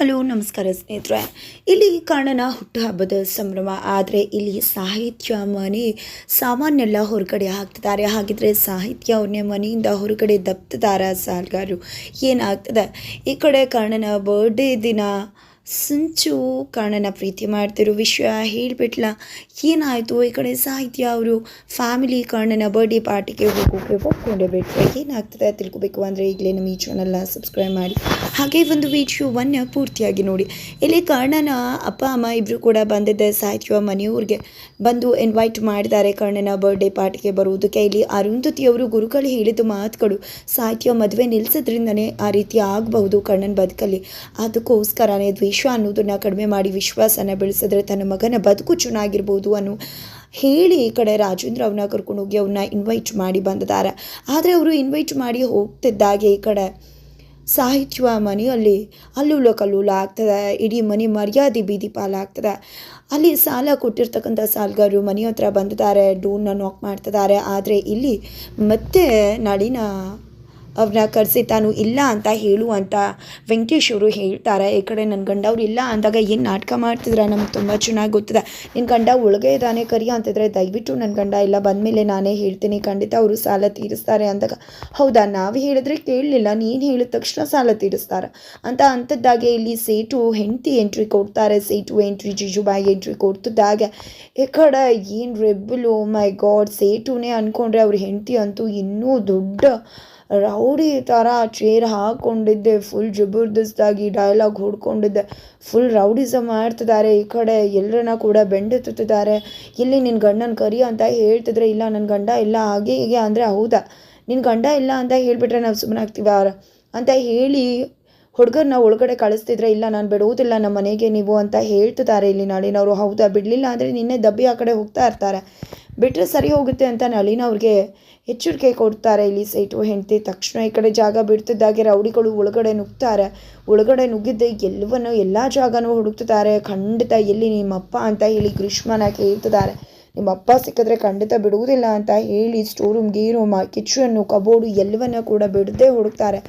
Hello, ನಮಸ್ಕಾರ ಸ್ನೇಹಿತರೆ. ಇಲ್ಲಿ ಕಾರಣನ ಹುಟ್ಟುಹಬ್ಬದ ಸಂಭ್ರಮ, ಆದರೆ ಇಲ್ಲಿ ಸಾಹಿತ್ಯ ಮನೆ ಸಾಮಾನ್ಯಲ್ಲ ಹೊರಗಡೆ ಹಾಕ್ತಿದ್ದಾರೆ. ಹಾಗಿದ್ರೆ ಸಾಹಿತ್ಯ ಅವ್ರನ್ನೇ ಮನೆಯಿಂದ ಹೊರಗಡೆ ದಪ್ತದಾರ ಸಾಲ್ಗಾರು. ಏನಾಗ್ತದೆ? ಈ ಕಡೆ ಕಾಣನ ಬರ್ಡೇ ದಿನ ಸಂಚು ಕಣ್ಣನ ಪ್ರೀತಿ ಮಾಡ್ತಿರೋ. ವಿಷಯ ಹೇಳಿಬಿಟ್ಲ, ಏನಾಯಿತು? ಈ ಕಡೆ ಸಾಹಿತ್ಯ ಅವರು ಫ್ಯಾಮಿಲಿ ಕಣ್ಣನ ಬರ್ಡೇ ಪಾರ್ಟಿಗೆ ಹೋಗೋಕೆ ಒಪ್ಕೊಂಡೇ ಬಿಟ್ಟರೆ ಏನಾಗ್ತದೆ ತಿಳ್ಕೊಬೇಕು ಅಂದರೆ ಈಗಲೇ ನಮ್ಮ ಈ ಚಾನಲ್ನ ಸಬ್ಸ್ಕ್ರೈಬ್ ಮಾಡಿ. ಹಾಗೆ ಒಂದು ವಿಡಿಯೋವನ್ನು ಪೂರ್ತಿಯಾಗಿ ನೋಡಿ. ಇಲ್ಲಿ ಕರ್ಣನ ಅಪ್ಪ, ಅಮ್ಮ ಇಬ್ಬರು ಕೂಡ ಬಂದಿದ್ದೆ ಸಾಹಿತ್ಯ ಮನೆಯವ್ರಿಗೆ. ಬಂದು ಇನ್ವೈಟ್ ಮಾಡಿದ್ದಾರೆ ಕರ್ಣನ ಬರ್ಡೇ ಪಾರ್ಟಿಗೆ ಬರುವುದಕ್ಕೆ. ಇಲ್ಲಿ ಅರುಂಧತಿ ಅವರು ಗುರುಗಳು ಹೇಳಿದ ಮಾತುಗಳು ಸಾಹಿತ್ಯ ಮದುವೆ ನಿಲ್ಲಿಸೋದ್ರಿಂದನೇ ಆ ರೀತಿ ಆಗಬಹುದು ಕರ್ಣನ ಬದುಕಲ್ಲಿ. ಅದಕ್ಕೋಸ್ಕರನೇ ದ್ವೇಷ ಅನ್ನೋದನ್ನು ಕಡಿಮೆ ಮಾಡಿ ವಿಶ್ವಾಸನ ಬೆಳೆಸಿದ್ರೆ ತನ್ನ ಮಗನ ಬದುಕು ಚೆನ್ನಾಗಿರ್ಬೋದು ಅನ್ನೋ ಹೇಳಿ ಈ ಕಡೆ ರಾಜೇಂದ್ರ ಅವನ್ನ ಕರ್ಕೊಂಡು ಹೋಗಿ ಅವನ್ನ ಇನ್ವೈಟ್ ಮಾಡಿ ಬಂದಿದ್ದಾರೆ ಆದರೆ ಅವರು ಇನ್ವೈಟ್ ಮಾಡಿ ಹೋಗ್ತಿದ್ದಾಗೆ ಈ ಕಡೆ ಸಾಹಿತ್ಯ ಮನೆಯಲ್ಲಿ ಅಲ್ಲೂಲ ಕಲ್ಲೂಲ ಆಗ್ತದೆ, ಇಡೀ ಮನೆ ಮರ್ಯಾದೆ ಬೀದಿ ಪಾಲಾಗ್ತದೆ. ಅಲ್ಲಿ ಸಾಲ ಕೊಟ್ಟಿರ್ತಕ್ಕಂಥ ಸಾಲಗಾರರು ಮನೆ ಹತ್ರ ಬಂದಿದ್ದಾರೆ, ಡೋರ್ನ ನಾಕ್ ಮಾಡ್ತಿದ್ದಾರೆ. ಆದರೆ ಇಲ್ಲಿ ಮತ್ತೆ ನಳಿನ ಅವ್ರನ್ನ ಕರೆಸಿ ತಾನು ಇಲ್ಲ ಅಂತ ಹೇಳು ಅಂತ ವೆಂಕಟೇಶ್ ಅವರು ಹೇಳ್ತಾರೆ. ಈ ಕಡೆ ನನ್ನ ಗಂಡ ಅವ್ರು ಇಲ್ಲ ಅಂದಾಗ ಏನು ನಾಟಕ ಮಾಡ್ತಿದ್ರೆ? ನಮ್ಗೆ ತುಂಬ ಚೆನ್ನಾಗಿ ಗೊತ್ತಿದೆ. ನಿನ್ನ ಗಂಡ ಒಳಗೆ ಇದ್ದಾನೆ, ಕರಿ ಅಂತಿದ್ರೆ ದಯವಿಟ್ಟು ನನ್ನ ಗಂಡ ಇಲ್ಲ, ಬಂದಮೇಲೆ ನಾನೇ ಹೇಳ್ತೀನಿ. ಖಂಡಿತ ಅವರು ಸಾಲ ತೀರಿಸ್ತಾರೆ ಅಂದಾಗ, ಹೌದಾ? ನಾವು ಹೇಳಿದ್ರೆ ಕೇಳಲಿಲ್ಲ, ನೀನು ಹೇಳಿದ ತಕ್ಷಣ ಸಾಲ ತೀರಿಸ್ತಾರೆ. ಅಂತ ಅಂಥದ್ದಾಗೆ ಇಲ್ಲಿ ಸೇಟು ಹೆಂಡತಿ ಎಂಟ್ರಿ ಕೊಡ್ತಾರೆ. ಸೇಟು ಎಂಟ್ರಿ ಜಿಜುಬಾಯಿ ಎಂಟ್ರಿ ಕೊಡ್ತಿದ್ದಾಗ. ಈ ಕಡೆ ಏನು ರೆಬ್ಬಲು ಮೈ ಗಾಡ್ ಸೇಟುನೇ ಅಂದ್ಕೊಂಡ್ರೆ ಅವ್ರ ಹೆಂಡತಿ ಅಂತೂ ಇನ್ನೂ ದೊಡ್ಡ ರೌಡಿ ಥರ ಚೇರ್ ಹಾಕ್ಕೊಂಡಿದ್ದೆ ಫುಲ್ ಜಬರ್ದಸ್ತಾಗಿ ಡೈಲಾಗ್ ಹೊಡ್ಕೊಂಡಿದ್ದೆ. ಫುಲ್ ರೌಡಿಸಮ್ ಮಾಡ್ತಿದ್ದಾರೆ ಈ ಕಡೆ ಎಲ್ಲರನ್ನ ಕೂಡ ಬೆಂಡೆತ್ತುತ್ತಿದ್ದಾರೆ. ಇಲ್ಲಿ ನಿನ್ನ ಗಂಡನ ಕರಿ ಅಂತ ಹೇಳ್ತಿದ್ರೆ, ಇಲ್ಲ ನನ್ನ ಗಂಡ ಇಲ್ಲ, ಹಾಗೆ ಹೀಗೆ ಅಂದರೆ ಹೌದಾ? ನಿನ್ನ ಗಂಡ ಇಲ್ಲ ಅಂತ ಹೇಳಿಬಿಟ್ರೆ ನಾವು ಸುಮ್ಮನೆ ಆಗ್ತೀವ? ಅಂತ ಹೇಳಿ ಹುಡುಗರನ್ನ ಒಳಗಡೆ ಕಳಿಸ್ತಿದ್ರೆ, ಇಲ್ಲ, ನಾನು ಬಿಡುವುದಿಲ್ಲ ನಮ್ಮ ಮನೆಗೆ ನೀವು ಅಂತ ಹೇಳ್ತಿದ್ದಾರೆ ಇಲ್ಲಿ ನಾಳಿನವರು. ಹೌದಾ? ಬಿಡಲಿಲ್ಲ ಅಂದರೆ ನಿನ್ನೆ ದಬ್ಬಿ ಆ ಕಡೆ ಹೋಗ್ತಾ ಇರ್ತಾರೆ. ಬಿಟ್ಟರೆ ಸರಿ ಹೋಗುತ್ತೆ ಅಂತ ನಳಿನ ಅವ್ರಿಗೆ ಎಚ್ಚರಿಕೆ ಕೊಡ್ತಾರೆ. ಇಲ್ಲಿ ಸೈಟು ಹೆಂಡತಿ ತಕ್ಷಣ ಈ ಕಡೆ ಜಾಗ ಬಿಡ್ತಿದ್ದಾಗೆ ರೌಡಿಗಳು ಒಳಗಡೆ ನುಗ್ತಾರೆ. ಒಳಗಡೆ ನುಗ್ಗಿದ್ದೆ ಎಲ್ಲವನ್ನು ಎಲ್ಲ ಜಾಗನೂ ಹುಡುಕ್ತಿದ್ದಾರೆ. ಖಂಡಿತ ಎಲ್ಲಿ ನಿಮ್ಮಪ್ಪ ಅಂತ ಹೇಳಿ ಗ್ರೀಷ್ಮನ ಕೇಳ್ತಿದ್ದಾರೆ. ನಿಮ್ಮ ಅಪ್ಪ ಸಿಕ್ಕಿದ್ರೆ ಖಂಡಿತ ಬಿಡುವುದಿಲ್ಲ ಅಂತ ಹೇಳಿ ಸ್ಟೋರ್ ರೂಮ್ ಗೀರೂಮ್ ಕಿಚನ್ನು ಕಬೋರ್ಡು ಎಲ್ಲವನ್ನ ಕೂಡ ಬಿಡದೆ ಹುಡುಕ್ತಾರೆ.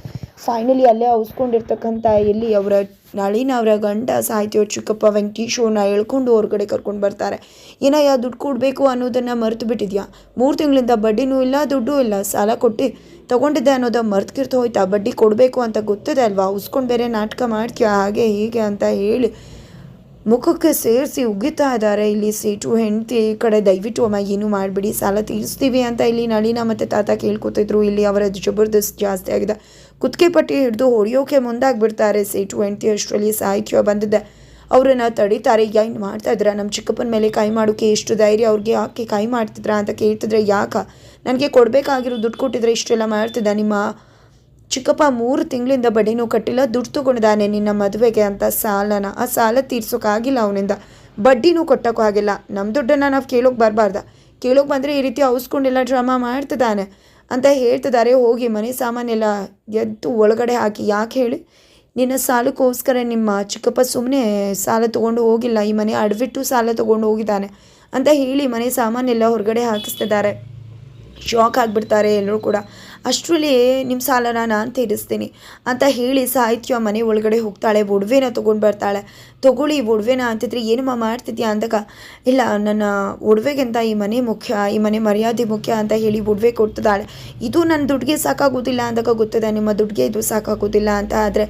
ಫೈನಲಿ ಅಲ್ಲೇ ಅವಸ್ಕೊಂಡಿರ್ತಕ್ಕಂಥ ಎಲ್ಲಿ ಅವರ ನಳಿನ ಅವರ ಗಂಡ ಸಾಹಿತ್ಯ ಚಿಕ್ಕಪ್ಪ ವೆಂಕಟೇಶವ್ರನ್ನ ಹೇಳ್ಕೊಂಡು ಹೊರಗಡೆ ಕರ್ಕೊಂಡು ಬರ್ತಾರೆ. ಏನಯ್ಯ, ದುಡ್ಡು ಕೊಡಬೇಕು ಅನ್ನೋದನ್ನು ಮರೆತು ಬಿಟ್ಟಿದ್ಯಾ? ಮೂರು ತಿಂಗಳಿಂದ ಬಡ್ಡಿನೂ ಇಲ್ಲ, ದುಡ್ಡು ಇಲ್ಲ, ಸಾಲ ಕೊಟ್ಟು ತೊಗೊಂಡಿದ್ದೆ ಅನ್ನೋದು ಮರ್ತ್ಕಿರ್ತು ಹೋಯ್ತಾ? ಬಡ್ಡಿ ಕೊಡಬೇಕು ಅಂತ ಗೊತ್ತಿದೆ ಅಲ್ವಾ? ಉಸ್ಕೊಂಡು ಬೇರೆ ನಾಟಕ ಮಾಡ್ತೀಯಾ? ಹಾಗೆ ಹೀಗೆ ಅಂತ ಹೇಳಿ ಮುಖಕ್ಕೆ ಸೇರಿಸಿ ಉಗಿತಾ ಇದ್ದಾರೆ. ಇಲ್ಲಿ ಸೀಟು, ಹೆಂಡತಿ ಕಡೆ ದಯವಿಟ್ಟು ಅಮ್ಮ, ಏನು ಮಾಡಿಬಿಡಿ. ಸಾಲ ತೀರಿಸ್ತೀವಿ ಅಂತ ಇಲ್ಲಿ ನಳಿನ ಮತ್ತು ತಾತ ಕೇಳ್ಕೊತಿದ್ರು. ಇಲ್ಲಿ ಅವರ ಜಬರ್ದಸ್ತ್ ಜಾಸ್ತಿ ಆಗಿದೆ. ಕುತ್ತಿಗೆ ಪಟ್ಟಿ ಹಿಡಿದು ಹೊಡೆಯೋಕೆ ಮುಂದಾಗ್ಬಿಡ್ತಾರೆ. ಸೀಟು, ಹೆಂಡತಿ ಅಷ್ಟರಲ್ಲಿ ಸಾಹಿತ್ಯ ಬಂದಿದ್ದೆ ಅವರನ್ನು ತಡೀತಾರೆ. ಏನು ಮಾಡ್ತಾ ಇದ್ರ ನಮ್ಮ ಚಿಕ್ಕಪ್ಪನ ಮೇಲೆ ಕೈ ಮಾಡೋಕೆ ಎಷ್ಟು ಧೈರ್ಯ ಅವ್ರಿಗೆ? ಯಾಕೆ ಕೈ ಮಾಡ್ತಿದ್ರ ಅಂತ ಕೇಳ್ತಿದ್ರೆ ಯಾಕ? ನನಗೆ ಕೊಡಬೇಕಾಗಿರೋ ದುಡ್ಡು ಕೊಟ್ಟಿದ್ರೆ ಇಷ್ಟೆಲ್ಲ ಮಾಡ್ತಿದ್ದ ನಿಮ್ಮ ಚಿಕ್ಕಪ್ಪ ಮೂರು ತಿಂಗಳಿಂದ ಬಡ್ಡಿನೂ ಕಟ್ಟಿಲ್ಲ, ದುಡ್ಡು ತೊಗೊಂಡಿದ್ದಾನೆ ನಿನ್ನ ಮದುವೆಗೆ ಅಂತ ಸಾಲನ. ಆ ಸಾಲ ತೀರ್ಸೋಕ್ಕಾಗಿಲ್ಲ ಅವನಿಂದ. ಬಡ್ಡಿನೂ ಕೊಟ್ಟೋಕ್ಕೂ ಆಗಿಲ್ಲ. ನಮ್ಮ ದುಡ್ಡನ್ನು ನಾವು ಕೇಳೋಕೆ ಬರಬಾರ್ದ. ಕೇಳೋಕೆ ಬಂದರೆ ಈ ರೀತಿ ಔಸ್ಕೊಂಡೆಲ್ಲ ಡ್ರಾಮಾ ಮಾಡ್ತಿದ್ದಾನೆ ಅಂತ ಹೇಳ್ತಿದ್ದಾರೆ. ಹೋಗಿ ಮನೆ ಸಾಮಾನೆಲ್ಲ ಎದ್ದು ಒಳಗಡೆ ಹಾಕಿ. ಯಾಕೆ ಹೇಳಿ? ನಿನ್ನ ಸಾಲಕ್ಕೋಸ್ಕರ ನಿಮ್ಮ ಚಿಕ್ಕಪ್ಪ ಸುಮ್ಮನೆ ಸಾಲ ತೊಗೊಂಡು ಹೋಗಿಲ್ಲ. ಈ ಮನೆ ಅಡವಿಟ್ಟು ಸಾಲ ತೊಗೊಂಡು ಹೋಗಿದ್ದಾನೆ ಅಂತ ಹೇಳಿ ಮನೆ ಸಾಮಾನೆಲ್ಲ ಹೊರಗಡೆ ಹಾಕಿಸ್ತಿದ್ದಾರೆ. ಶಾಕ್ ಆಗಿಬಿಡ್ತಾರೆ ಎಲ್ಲರೂ ಕೂಡ. ಅಷ್ಟರಲ್ಲಿ ನಿಮ್ಮ ಸಾಲನ ನಾನು ತೀರಿಸ್ತೀನಿ. ಅಂತ ಹೇಳಿ ಸಾಹಿತ್ಯ ಮನೆ ಒಳಗಡೆ ಹೋಗ್ತಾಳೆ. ಒಡವೆನ ತೊಗೊಂಡು ಬರ್ತಾಳೆ. ತೊಗೊಳ್ಳಿ, ಒಡವೆನ ಅಂತಿದ್ರೆ ಏನಮ್ಮ ಮಾಡ್ತಿದ್ಯಾ ಅಂದಾಗ, ಇಲ್ಲ, ನನ್ನ ಒಡವೆಗಿಂತ ಈ ಮನೆ ಮುಖ್ಯ, ಈ ಮನೆ ಮರ್ಯಾದೆ ಮುಖ್ಯ ಅಂತ ಹೇಳಿ ಒಡವೆ ಕೊಡ್ತಿದ್ದಾಳೆ. ಇದು ನನ್ನ ದುಡ್ಗೆ ಸಾಕಾಗೋದಿಲ್ಲ ಅಂದಾಗ ಗೊತ್ತದೆ? ನಿಮ್ಮ ದುಡ್ಗೆ ಇದು ಸಾಕಾಗೋದಿಲ್ಲ ಅಂತ ಆದರೆ,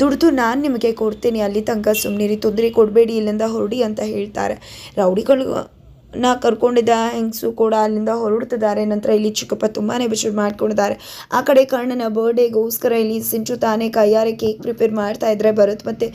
ದುಡ್ದು ನಾನು ನಿಮಗೆ ಕೊಡ್ತೀನಿ. ಅಲ್ಲಿ ತನಕ ಸುಮ್ಮನಿರಿ ತೊಂದರೆ ಕೊಡಬೇಡಿ, ಇಲ್ಲಿಂದ ಹೊರಡಿ ಅಂತ ಹೇಳ್ತಾರೆ. ರೌಡಿಗಳು ನಾ ಕರ್ಕೊಂಡಿದ್ದ ಹೆಂಗಸು ಕೂಡ ಅಲ್ಲಿಂದ ಹೊರಡ್ತಿದ್ದಾರೆ. ನಂತರ ಇಲ್ಲಿ ಚಿಕ್ಕಪ್ಪ ತುಂಬಾ ಬೇಜಾರು ಮಾಡ್ಕೊಂಡಿದ್ದಾರೆ. ಆ ಕಡೆ ಕರ್ಣನ ಬರ್ಡೇಗೋಸ್ಕರ ಇಲ್ಲಿ ಸಿಂಚು ತಾನೇ ಕೈಯಾರೆ ಕೇಕ್ ಪ್ರಿಪೇರ್ ಮಾಡ್ತಾ ಇದ್ರೆ ಭರತ್ ಮತ್ತು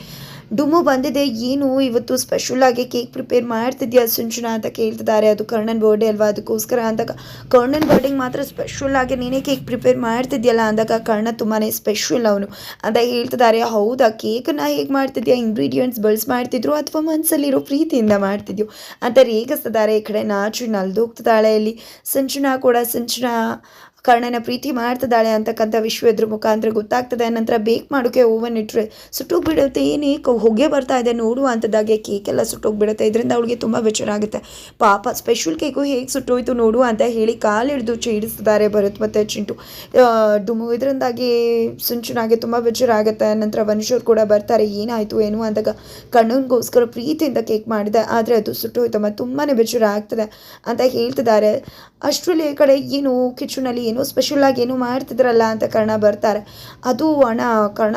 ಡುಮ್ಮು ಬಂದಿದೆ, ಏನು? ಇವತ್ತು ಸ್ಪೆಷಲ್ ಆಗಿ ಕೇಕ್ ಪ್ರಿಪೇರ್ ಮಾಡ್ತಿದ್ಯಾ ಸುಂಚುನ ಅಂತ ಕೇಳ್ತಿದ್ದಾರೆ. ಅದು ಕರ್ಣನ್ ಬರ್ಡೇ ಅಲ್ವಾ? ಅದಕ್ಕೋಸ್ಕರ ಅಂದಾಗ ಕರ್ಣನ್ ಬರ್ಡೇಗೆ ಮಾತ್ರ ಸ್ಪೆಷಲ್ ಆಗಿ ನೀನೇ ಕೇಕ್ ಪ್ರಿಪೇರ್ ಮಾಡ್ತಿದ್ಯಲ್ಲ ಅಂದಾಗ ಕರ್ಣ ತುಂಬಾ ಸ್ಪೆಷಲ್ ಅವನು ಅಂತ ಹೇಳ್ತಿದ್ದಾರೆ. ಹೌದಾ? ಕೇಕನ್ನು ಹೇಗೆ ಮಾಡ್ತಿದ್ಯಾ? ಇಂಗ್ರೀಡಿಯೆಂಟ್ಸ್ ಬಳಸಿ ಮಾಡ್ತಿದ್ರು ಅಥವಾ ಮನಸ್ಸಲ್ಲಿರೋ ಪ್ರೀತಿಯಿಂದ ಮಾಡ್ತಿದ್ಯೋ ಅಂತ ರೇಗಿಸ್ತಿದ್ದಾರೆ. ಈ ಕಡೆ ನಾಚು ನಲ್ದೋಗ್ತಿದ್ದಾಳೆ ಇಲ್ಲಿ ಸಂಚುನಾ ಕೂಡ, ಸಿಂಚುನ ಕರ್ಣನ ಪ್ರೀತಿ ಮಾಡ್ತಿದ್ದಾಳೆ ಅಂತಕ್ಕಂಥ ವಿಶ್ವ ಇದ್ರ ಮುಖಾಂತರ ಗೊತ್ತಾಗ್ತದೆ. ನಂತರ ಬೇಕ್ ಮಾಡೋಕ್ಕೆ ಓವನ್ ಇಟ್ಟರೆ ಸುಟ್ಟೋಗ್ಬಿಡುತ್ತೆ. ಏನೇ ಕ- ಹೊಗೆ ಬರ್ತಾ ಇದೆ ನೋಡುವ ಅಂಥದ್ದಾಗೆ ಕೇಕ್ ಎಲ್ಲ ಸುಟ್ಟೋಗ್ಬಿಡುತ್ತೆ. ಇದರಿಂದ ಅವಳಿಗೆ ತುಂಬ ಬೇಜಾರ ಆಗುತ್ತೆ ಪಾಪ ಸ್ಪೆಷಲ್ ಕೇಕು ಹೇಗೆ ಸುಟ್ಟೋಯ್ತು ನೋಡು ಅಂತ ಹೇಳಿ ಕಾಲು ಹಿಡಿದು ಚೀಡಿಸ್ತಿದ್ದಾರೆ ಭರತ್ ಮತ್ತು ಚಿಂಟು. ಡುಮು ಇದರಿಂದಾಗಿ ಸುಂಚುನಾಗೆ ತುಂಬ ಬೇಜಾರಾಗುತ್ತೆ. ನಂತರ ಮನುಷ್ಯರು ಕೂಡ ಬರ್ತಾರೆ. ಏನಾಯಿತು, ಏನು ಅಂದಾಗ ಕಣ್ಣನಿಗೋಸ್ಕರ ಪ್ರೀತಿಯಿಂದ ಕೇಕ್ ಮಾಡಿದೆ. ಆದರೆ ಅದು ಸುಟ್ಟೋಯ್ತಮ್ಮ ತುಂಬಾ ಬೇಜಾರಾಗ್ತದೆ ಅಂತ ಹೇಳ್ತಿದ್ದಾರೆ. ಅಷ್ಟರಲ್ಲಿ ಕಡೆ ಏನು ಕಿಚನಲ್ಲಿ ಏನೋ ಸ್ಪೆಷಲಾಗಿ ಏನೋ ಮಾಡ್ತಿದ್ರಲ್ಲ ಅಂತ ಕರ್ಣ ಬರ್ತಾರೆ. ಅದು ಅಣ್ಣ, ಕರ್ಣ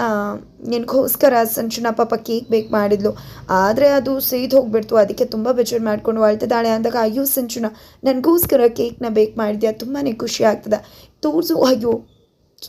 ನಿನಗೋಸ್ಕರ ಸಂಚನ ಪಾಪ ಕೇಕ್ ಬೇಕ್ ಮಾಡಿದ್ಲು. ಆದರೆ ಅದು ಸೇದ್ ಹೋಗ್ಬಿಡ್ತು. ಅದಕ್ಕೆ ತುಂಬ ಬೇಜಾರು ಮಾಡ್ಕೊಂಡು ಅಳ್ತಿದ್ದಾಳೆ ಅಂದಾಗ, ಅಯ್ಯೋ ಸಂಚುನ, ನನಗೋಸ್ಕರ ಕೇಕ್ನ ಬೇಕ್ ಮಾಡಿದ್ಯಾ? ತುಂಬಾ ಖುಷಿ ಆಗ್ತದೆ. ತೋರಿಸು, ಅಯ್ಯೋ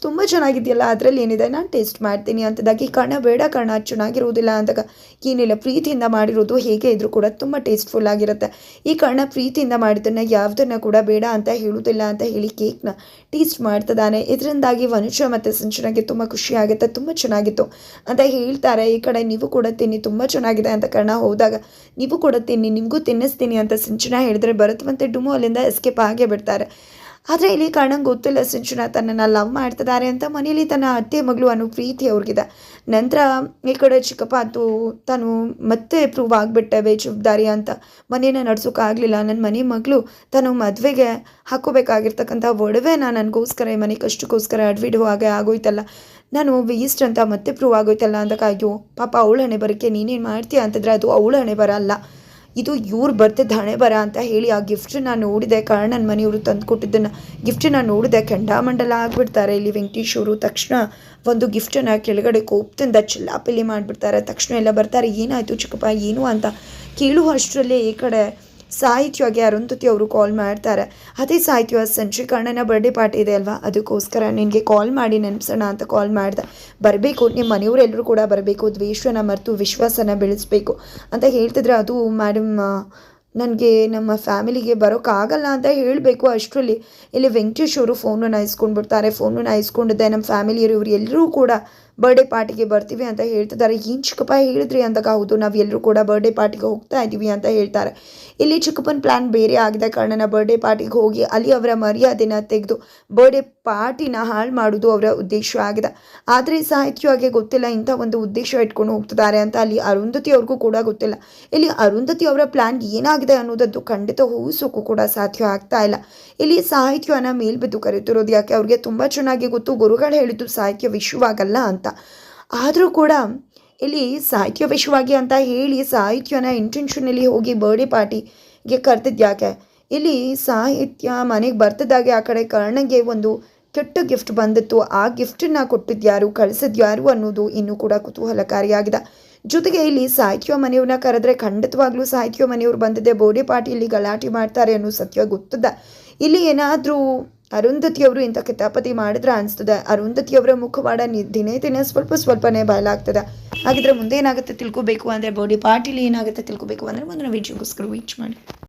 ತುಂಬ ಚೆನ್ನಾಗಿದೆಯಲ್ಲ, ಅದರಲ್ಲಿ ಏನಿದೆ? ನಾನು ಟೇಸ್ಟ್ ಮಾಡ್ತೀನಿ ಅಂತದಾಗಿ, ಕಣ ಬೇಡ ಕಣ, ಚೆನ್ನಾಗಿರುವುದಿಲ್ಲ ಅಂದಾಗ ಏನಿಲ್ಲ ಪ್ರೀತಿಯಿಂದ ಮಾಡಿರೋದು ಹೇಗೆ ಇದ್ರೂ ಕೂಡ ತುಂಬ ಟೇಸ್ಟ್ಫುಲ್ ಆಗಿರುತ್ತೆ. ಈ ಕಣ ಪ್ರೀತಿಯಿಂದ ಮಾಡಿದ್ದನ್ನು ಯಾವುದನ್ನು ಕೂಡ ಬೇಡ ಅಂತ ಹೇಳುವುದಿಲ್ಲ ಅಂತ ಹೇಳಿ ಕೇಕ್ನ ಟೇಸ್ಟ್ ಮಾಡ್ತಿದ್ದಾನೆ ಇದರಿಂದಾಗಿ ವನುಷ ಮತ್ತು ಸಂಚನಾಗೆ ತುಂಬ ಖುಷಿ ಆಗುತ್ತೆ, ತುಂಬ ಚೆನ್ನಾಗಿತ್ತು ಅಂತ ಹೇಳ್ತಾರೆ. ಈ ಕಡೆ ನೀವು ಕೂಡ ತಿನ್ನಿ, ತುಂಬ ಚೆನ್ನಾಗಿದೆ ಅಂತ ಕಣ ಹೋದಾಗ, ನೀವು ಕೂಡ ತಿನ್ನಿ, ನಿಮಗೂ ತಿನ್ನಿಸ್ತೀನಿ ಅಂತ ಸಂಚನ ಹೇಳಿದ್ರೆ, ಭರತ್ ಮತ್ತು ಡುಮು ಅಲ್ಲಿಂದ ಎಸ್ಕೇಪ್ ಆಗೇ ಬಿಡ್ತಾರೆ. ಆದರೆ ಇಲ್ಲಿ ಕರ್ಣಂಗೆ ಗೊತ್ತಿಲ್ಲ ಸಿಂಚನ ತನ್ನನ್ನು ಲವ್ ಮಾಡ್ತಿದ್ದಾರೆ ಅಂತ. ಮನೇಲಿ ತನ್ನ ಅತ್ತೆ ಮಗಳು ಅನ್ನೋ ಪ್ರೀತಿ ಅವ್ರಿಗಿದೆ. ನಂತರ ಈ ಕಡೆ ಚಿಕ್ಕಪ್ಪ ಅದು ತಾನು ಮತ್ತೆ ಪ್ರೂವ್ ಆಗಿಬಿಟ್ಟೆ ಬೇಜವಾಬ್ದಾರಿ ಅಂತ. ಮನೇನ ನಡ್ಸೋಕ್ಕಾಗಲಿಲ್ಲ ನನ್ನ ಮನೆ ಮಗಳು ತಾನು ಮದುವೆಗೆ ಹಾಕೋಬೇಕಾಗಿರ್ತಕ್ಕಂಥ ನಾನು ನನಗೋಸ್ಕರ, ಈ ಮನೆ ಕಷ್ಟಕ್ಕೋಸ್ಕರ ಅಡ್ವಿಡೋ ಹಾಗೆ ಆಗೋಯ್ತಲ್ಲ. ನಾನು ವೇಸ್ಟ್ ಅಂತ ಮತ್ತೆ ಪ್ರೂವ್ ಆಗೋಯ್ತಲ್ಲ ಅಂದಾಗ ಪಾಪ, ಅವಳ ಹಣೆ ಬರೋಕ್ಕೆ ನೀನೇನು ಮಾಡ್ತೀಯ? ಅಂತಂದರೆ, ಅದು ಅವಳ ಹಣೆ ಬರ ಅಲ್ಲ ಇದು ಇವ್ರು ಬರ್ತಿದ್ದ ಹಣೆ ಬರ ಅಂತ ಹೇಳಿ ಆ ಗಿಫ್ಟನ್ನ ನೋಡಿದೆ. ಕರ್ಣನ್ ಮನೆಯವರು ತಂದು ಕೊಟ್ಟಿದ್ದನ್ನು ಗಿಫ್ಟನ್ನ ನೋಡಿದೆ. ಕೆಂಡಾಮಂಡಲ ಆಗಿಬಿಡ್ತಾರೆ ಇಲ್ಲಿ ವೆಂಕಟೇಶ್ ಅವರು. ತಕ್ಷಣ ಒಂದು ಗಿಫ್ಟನ್ನು ಕೆಳಗಡೆ ಕೋಪ್ತಿಂದ ಚಿಲ್ಲಾಪಿಲ್ಲಿ ಮಾಡಿಬಿಡ್ತಾರೆ. ತಕ್ಷಣ ಎಲ್ಲ ಬರ್ತಾರೆ. ಏನಾಯಿತು ಚಿಕ್ಕಪ್ಪ? ಏನು ಅಂತ ಕೇಳುವಷ್ಟರಲ್ಲೇ ಈ ಕಡೆ ಸಾಹಿತ್ಯವಾಗಿ ಅರುಂಧತಿ ಅವರು ಕಾಲ್ ಮಾಡ್ತಾರೆ. ಅದೇ ಸಾಹಿತ್ಯ ಸಂಚಿಕರ್ಣನ ಕರ್ಣನ ಬರ್ಡೇ ಪಾರ್ಟಿ ಇದೆ ಅಲ್ವಾ? ಅದಕ್ಕೋಸ್ಕರ ನಿನಗೆ ಕಾಲ್ ಮಾಡಿ ನೆನಪಿಸೋಣ ಅಂತ ಕಾಲ್ ಮಾಡಿದೆ. ಬರಬೇಕು ನಿಮ್ಮ ಮನೆಯವರೆಲ್ಲರೂ ಕೂಡ ಬರಬೇಕು, ದ್ವೇಷನ ಮರೆತು ವಿಶ್ವಾಸನ ಬೆಳೆಸಬೇಕು ಅಂತ ಹೇಳ್ತಿದ್ರೆ ಅದು ಮೇಡಮ್ ನನಗೆ ನಮ್ಮ ಫ್ಯಾಮಿಲಿಗೆ ಬರೋಕ್ಕಾಗಲ್ಲ ಅಂತ ಹೇಳಬೇಕು ಅಷ್ಟರಲ್ಲಿ. ಇಲ್ಲಿ ವೆಂಕಟೇಶ್ ಅವರು ಫೋನನ್ನು ಇಸ್ಕೊಂಡ್ಬಿಡ್ತಾರೆ ಫೋನನ್ನು ಇಸ್ಕೊಂಡಿದ್ದೆ ನಮ್ಮ ಫ್ಯಾಮಿಲಿಯವರು ಎಲ್ಲರೂ ಕೂಡ ಬರ್ಡೇ ಪಾರ್ಟಿಗೆ ಬರ್ತೀವಿ ಅಂತ ಹೇಳ್ತಿದ್ದಾರೆ. ಏನು ಚಿಕ್ಕಪ್ಪ ಹೇಳಿದ್ರಿ ಅಂದಾಗ ಹೌದು ನಾವು ಎಲ್ಲರೂ ಕೂಡ ಬರ್ಡೇ ಪಾರ್ಟಿಗೆ ಹೋಗ್ತಾ ಇದ್ದೀವಿ ಅಂತ ಹೇಳ್ತಾರೆ. ಇಲ್ಲಿ ಚಿಕ್ಕಪ್ಪನ ಪ್ಲ್ಯಾನ್ ಬೇರೆ ಆಗಿದೆ. ಕಾರಣ ಬರ್ಡೇ ಪಾರ್ಟಿಗೆ ಹೋಗಿ ಅಲ್ಲಿ ಅವರ ಮರ್ಯಾದೆನ ತೆಗೆದು ಬರ್ಡೇ ಪಾರ್ಟಿನ ಹಾಳು ಮಾಡೋದು ಅವರ ಉದ್ದೇಶ ಆಗಿದೆ. ಆದರೆ ಸಾಹಿತ್ಯವಾಗಿ ಗೊತ್ತಿಲ್ಲ. ಇಂಥ ಒಂದು ಉದ್ದೇಶ ಇಟ್ಕೊಂಡು ಹೋಗ್ತಿದ್ದಾರೆ ಅಂತ ಅಲ್ಲಿ ಅರುಂಧತಿ ಅವ್ರಿಗೂ ಕೂಡ ಗೊತ್ತಿಲ್ಲ. ಇಲ್ಲಿ ಅರುಂಧತಿ ಅವರ ಪ್ಲ್ಯಾನ್ ಏನಾಗಿದೆ ಅನ್ನೋದದ್ದು ಖಂಡಿತ ಊಹಿಸೋಕ್ಕೂ ಕೂಡ ಸಾಧ್ಯ ಆಗ್ತಾ ಇಲ್ಲ. ಇಲ್ಲಿ ಸಾಹಿತ್ಯನ ಮೇಲ್ಬಿದ್ದು ಕರೀತಿರೋದು ಯಾಕೆ? ಅವ್ರಿಗೆ ತುಂಬ ಚೆನ್ನಾಗಿ ಗೊತ್ತು. ಗುರುಗಳು ಹೇಳಿದ್ದು ಸಾಹಿತ್ಯ ವಿಶ್ವವಾಗಲ್ಲ ಅಂತ. ಆದರೂ ಕೂಡ ಇಲ್ಲಿ ಸಾಹಿತ್ಯ ವಿಶ್ವವಾಗಿ ಅಂತ ಹೇಳಿ ಸಾಹಿತ್ಯನ ಇಂಟೆನ್ಷನಲ್ಲಿ ಹೋಗಿ ಬರ್ಡೇ ಪಾರ್ಟಿಗೆ ಕರೆದಿದ್ದು ಯಾಕೆ? ಇಲ್ಲಿ ಸಾಹಿತ್ಯ ಮನೆಗೆ ಬರ್ತದಾಗೆ ಆ ಕಡೆ ಕರ್ಣಗೆ ಒಂದು ಕೆಟ್ಟ ಗಿಫ್ಟ್ ಬಂದಿತ್ತು. ಆ ಗಿಫ್ಟನ್ನು ಕೊಟ್ಟಿದ್ದು ಯಾರು ಯಾರು ಅನ್ನೋದು ಇನ್ನೂ ಕೂಡ ಕುತೂಹಲಕಾರಿಯಾಗಿದೆ. ಜೊತೆಗೆ ಇಲ್ಲಿ ಸಾಹಿತ್ಯ ಮನೆಯವ್ರನ್ನ ಕರೆದ್ರೆ ಖಂಡಿತವಾಗ್ಲೂ ಸಾಹಿತ್ಯ ಮನೆಯವ್ರು ಬಂದಿದ್ದೆ ಪಾರ್ಟಿ ಇಲ್ಲಿ ಗಲಾಟೆ ಮಾಡ್ತಾರೆ ಅನ್ನೋ ಸತ್ಯ ಗೊತ್ತದ. ಇಲ್ಲಿ ಏನಾದರೂ ಅರುಂಧತಿಯವರು ಇಂಥ ಕಿತಾಪತಿ ಮಾಡಿದ್ರೆ ಅನಿಸ್ತದೆ. ಅರುಂಧತಿಯವರ ಮುಖವಾಡ ದಿನೇ ದಿನೇ ಸ್ವಲ್ಪ ಸ್ವಲ್ಪನೇ ಬಯಲಾಗ್ತದೆ. ಹಾಗಿದ್ರೆ ಮುಂದೆ ಏನಾಗುತ್ತೆ ತಿಳ್ಕೊಬೇಕು ಅಂದರೆ ಬೋಡಿ ಪಾರ್ಟಿಲಿ ಏನಾಗುತ್ತೆ ತಿಳ್ಕೊಬೇಕು ಅಂದರೆ ಮುಂದಿನ ವಿಡಿಯೋಗೋಸ್ಕರ ವೀಚ್ ಮಾಡಿ.